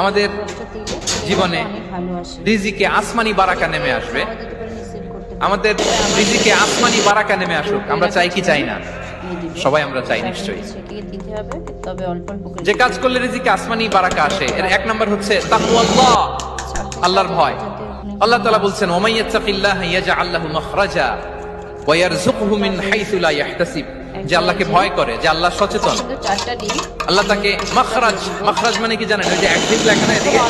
আমাদের জীবনে রিজিকে আসমানি বারাকা নেমে আসবে। আমাদের। রিজিকে আসমানি বারাকা নেমে আসুক, আমরা চাই কি চাই না? সবাই আমরা চাই নিশ্চয়ই। যে কাজ করলে রিজিকে আসমানি বারাকা আসে, এর এক নম্বর হচ্ছে তাকওয়াল্লাহ আল্লাহর ভয়। আল্লাহ তাআলা বলছেন, ওমাইয়াত্তাকিল্লাহ ইয়াজআল লাহু মাখরাজা ওয়া ইয়ারযুকহু মিন হাইসু লা যে আল্লাহকে ভয় করে যে আল্লাহ সচেতন। আল্লাহ তাকে মাখরাজ মাখরাজ মানে কি জানেন? ওই যে এক্সিট লেখা না এদিকে?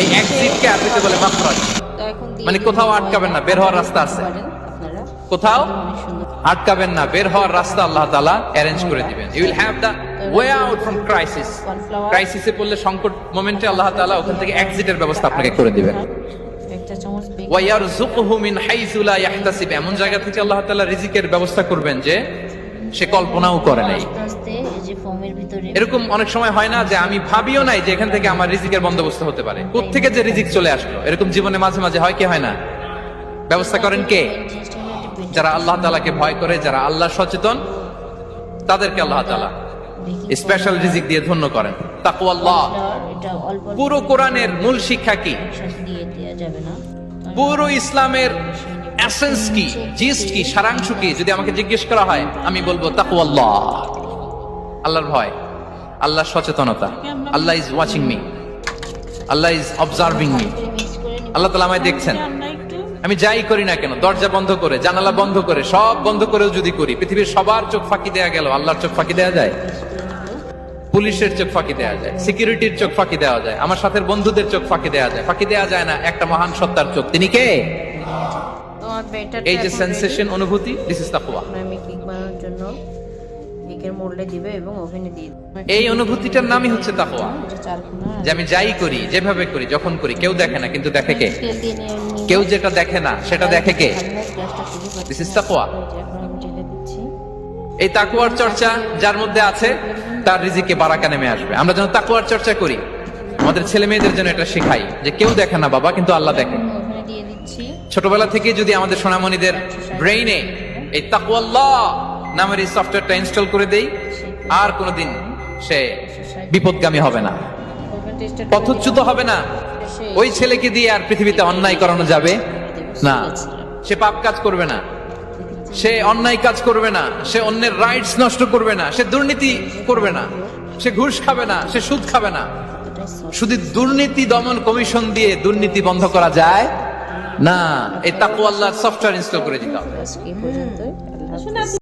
এই এক্সিটকে আরবিতে বলে মাখরাজ। মানে কোথাও আটকাবেন না, বের হওয়ার রাস্তা আছে। কোথাও আটকাবেন না বের হওয়ার রাস্তা আল্লাহ তাআলা অ্যারেঞ্জ করে দিবেন। You will have the way out from crisis ক্রাইসিসে পড়লে সংকট মোমেন্টে আল্লাহ তাআলা ওখান থেকে এক্সিটের ব্যবস্থা আপনাকে করে দিবেন। একটা চামচ বেকিং ওয়া মিন হাইসু লা ইয়াহতাসিব। এমন জায়গা থেকে আল্লাহ তাআলা রিজিকের ব্যবস্থা করবেন যে সে কল্পনাও করে নাই। এরকম অনেক সময় হয় না যে আমি ভাবিও নাই যে এখান থেকে আমার রিজিকের বন্দোবস্ত হতে পারে। থেকে যে রিজিক চলে আসলো? এরকম জীবনে মাঝে মাঝে হয় কি হয় না? ব্যবস্থা করেন কে? যারা আল্লাহ তালাকে ভয় করে যারা আল্লাহ সচেতন তাদেরকে আল্লাহ তালা স্পেশাল রিজিক দিয়ে ধন্য করেন। অল্প পুরো কোরআনের মূল শিক্ষা কি? পুরো ইসলামের এসেন্স কি? জিস্ট কি? সারাংশ কি? যদি আমাকে জিজ্ঞেস করা হয়, আমি বলব তাকওয়াল্লাহ আল্লাহর ভয়, আল্লাহর সচেতনতা, Allah is watching me Allah is observing me Allah তালা আমায় দেখছেন। আমি যাই করি না কেন? দরজা বন্ধ করে, জানালা বন্ধ করে, সব বন্ধ করেও যদি করি, পৃথিবীর সবার চোখ ফাঁকি দেয়া গেল, আল্লাহর চোখ ফাঁকি দেয়া যায়? পুলিশের চোখ ফাঁকি দেওয়া যায়, সিকিউরিটির চোখ ফাঁকি দেওয়া যায়, আমার সাথে বন্ধুদের চোখ ফাঁকি দেওয়া যায়। ফাঁকি দেওয়া যায় না, একটা মহান সত্তার চোখ। তিনি কে? বেটার এই যে সেন্সেশন অনুভূতি দিস ইজ তাকওয়া আমি কেক বানানোর জন্য কেকের মোল্ডে দিবে এবং ওভেনে দিয়ে এই অনুভূতিটার নামই হচ্ছে তাকওয়া যে আমি যাই করি যেভাবে করি যখন করি কেউ দেখে না কিন্তু দেখে কে? কেউ যেটা দেখে না সেটা দেখে কে। দিস ইজ তাকওয়া এই তাকুয়ার চর্চা যার মধ্যে আছে তার রিজিকে বারাকা নেমে আসবে। আমরা যেন তাকুয়ার চর্চা করি। আমাদের ছেলে মেয়েদের জন্য এটা শেখাই যে কেউ দেখে না বাবা কিন্তু আল্লাহ দেখে এখন ওভেনে দিয়ে দিচ্ছি ছোটবেলা থেকে যদি আমাদের সোনামণিদের ব্রেইনে এই তাকুয়াল্লাহ নামের এই সফটওয়্যারটা ইনস্টল করে দেই, আর কোনোদিন সে বিপদগামী হবে না। পথচ্যুত হবে না। ওই ছেলেকে দিয়ে আর পৃথিবীতে অন্যায় করানো যাবে না। সে পাপ কাজ করবে না। সে অন্যায় কাজ করবে না। সে অন্যের রাইটস নষ্ট করবে না। সে দুর্নীতি করবে না। সে ঘুষ খাবে না। সে সুদ খাবে না। শুধু দুর্নীতি দমন কমিশন দিয়ে দুর্নীতি বন্ধ করা যায়। না এই তাকু সফটওয়্যার ইনস্টল করে দিতে হবে।